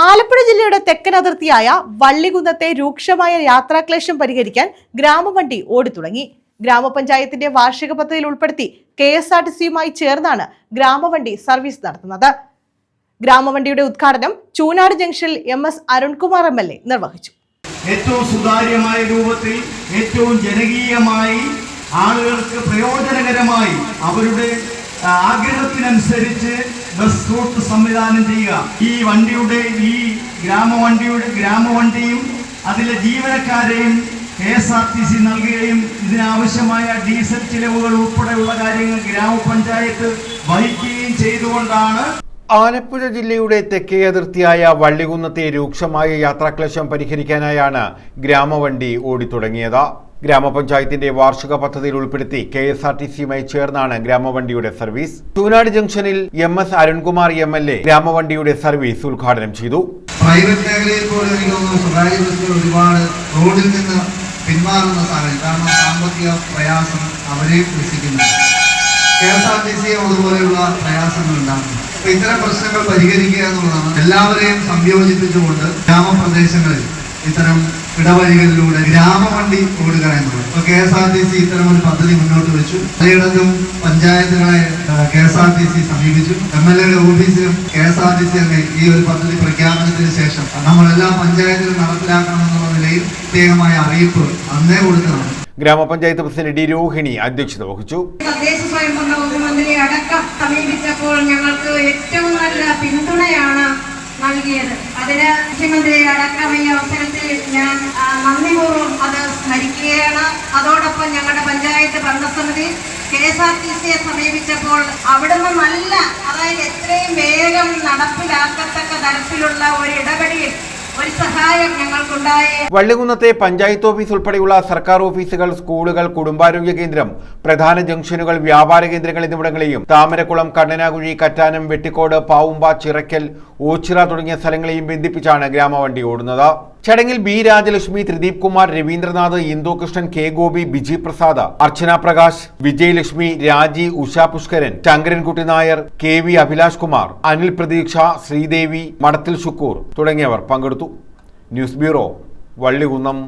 ആലപ്പുഴ ജില്ലയുടെ തെക്കൻ അതിർത്തിയായ വള്ളികുന്നത്തെ രൂക്ഷമായ യാത്രാക്ലേശം പരിഹരിക്കാൻ ഗ്രാമവണ്ടി ഓടിത്തുടങ്ങി. ഗ്രാമപഞ്ചായത്തിന്റെ വാർഷിക പദ്ധതിയിൽ ഉൾപ്പെടുത്തി കെ എസ് ആർ ടി സിയുമായി ചേർന്നാണ് ഗ്രാമവണ്ടി സർവീസ് നടത്തുന്നത്. ഗ്രാമവണ്ടിയുടെ ഉദ്ഘാടനം ചൂനാട് ജംഗ്ഷനിൽ M S Arunkumar M L A നിർവഹിച്ചു. ഏറ്റവും സുതാര്യമായ രൂപത്തിൽ ഏറ്റവും ജനകീയമായി ആളുകൾക്ക് പ്രയോജനകരമായി അവരുടെ ആഗ്രഹത്തിനനുസരിച്ച് ബസ് റൂട്ട് സംവിധാനം ചെയ്യുക. ഈ വണ്ടിയുടെ ഈ ഗ്രാമവണ്ടിയുടെ ഗ്രാമവണ്ടിയും അതിലെ ജീവനക്കാരെയും K S R T C നൽകുകയും ഇതിനാവശ്യമായ ഡീസൽ ചിലവുകൾ ഉൾപ്പെടെയുള്ള കാര്യങ്ങൾ ഗ്രാമപഞ്ചായത്ത് വഹിക്കുകയും ചെയ്തുകൊണ്ടാണ് ആലപ്പുഴ ജില്ലയുടെ തെക്കേ അതിർത്തിയായ വള്ളികുന്നത്തെ രൂക്ഷമായ യാത്രാക്ലേശം പരിഹരിക്കാനായാണ് ഗ്രാമവണ്ടി ഓടിത്തുടങ്ങിയത്. ഗ്രാമപഞ്ചായത്തിന്റെ വാർഷിക പദ്ധതിയിൽ ഉൾപ്പെടുത്തി കെ എസ് ആർ ടി സിയുമായി ചേർന്നാണ് ഗ്രാമവണ്ടിയുടെ സർവീസ്. തൂനാട് ജംഗ്ഷനിൽ M S Arunkumar M L A ഗ്രാമവണ്ടിയുടെ service ഉദ്ഘാടനം ചെയ്തു. പ്രൈവറ്റ് മേഖലയിൽ പോലും ഒരുപാട് റോഡിൽ നിന്ന് പിന്മാറുന്ന സാമ്പത്തിക അവരെ ഇത്തരം പ്രശ്നങ്ങൾ പരിഹരിക്കുക എന്നുള്ളതാണ് എല്ലാവരെയും സംയോജിപ്പിച്ചുകൊണ്ട് ഗ്രാമപ്രദേശങ്ങളിൽ ഇത്തരം ഇടവഴികളിലൂടെ ഗ്രാമവണ്ടി ഓടുക എന്നുള്ളത് ഇപ്പൊ K S R T C ഇത്തരം ഒരു പദ്ധതി മുന്നോട്ട് വെച്ചു. പലയിടത്തും പഞ്ചായത്തുകളെ K S R T C സമീപിച്ചു. എം എൽ എയുടെ ഓഫീസിലും K S R T C അങ്ങനെ ഈ ഒരു പദ്ധതി പ്രഖ്യാപനത്തിന് ശേഷം നമ്മളെല്ലാ പഞ്ചായത്തിലും നടപ്പിലാക്കണമെന്നുള്ള നിലയിൽ പ്രത്യേകമായ അറിയിപ്പ് അന്നേ കൊടുത്തതാണ് ഗ്രാമപഞ്ചായത്ത് പ്രസിഡന്റ് ഡി രോഹിണി അധ്യക്ഷത വഹിച്ചു. തദ്ദേശ സ്വയംഭരണ വകുപ്പ് മന്ത്രി അടക്കം സമീപിച്ചപ്പോൾ ഞങ്ങൾക്ക് ഏറ്റവും നല്ല പിന്തുണയാണ് നൽകിയത്. അതിന് മുഖ്യമന്ത്രി അടക്കം ഈ അവസരത്തിൽ അതോടൊപ്പം ഞങ്ങളുടെ പഞ്ചായത്ത് ഭരണസമിതി കെ എസ് ആർ ടി സിയെ സമീപിച്ചപ്പോൾ അവിടുന്ന് നല്ല അതായത് എത്രയും വേഗം നടപ്പിലാക്കത്തക്ക തരത്തിലുള്ള ഒരു ഇടപെടൽ ഒരു സഹായം വള്ളികുന്നത്തെ പഞ്ചായത്ത് ഓഫീസ് ഉൾപ്പെടെയുള്ള സർക്കാർ ഓഫീസുകൾ സ്കൂളുകൾ കുടുംബാരോഗ്യ കേന്ദ്രം പ്രധാന ജംഗ്ഷനുകൾ വ്യാപാര കേന്ദ്രങ്ങൾ എന്നിവിടങ്ങളെയും താമരക്കുളം കണ്ണനാകുഴി കറ്റാനം വെട്ടിക്കോട് പാവുമ്പ ചിറക്കൽ ഓച്ചിറ തുടങ്ങിയ സ്ഥലങ്ങളെയും ബന്ധിപ്പിച്ചാണ് ഗ്രാമവണ്ടി ഓടുന്നത്. ചടങ്ങിൽ B Rajalakshmi Thrideep Kumar Ravindranath Indukrishnan K Gopi Biji Prasad Archana Prakash Vijayalakshmi Raji Usha Pushkaran Sankarankutty Nair K V Abhilash Kumar Anil Pratheeksha Sreedevi Madathil Shukoor തുടങ്ങിയവർ പങ്കെടുത്തു. News bureau Vallikunnam.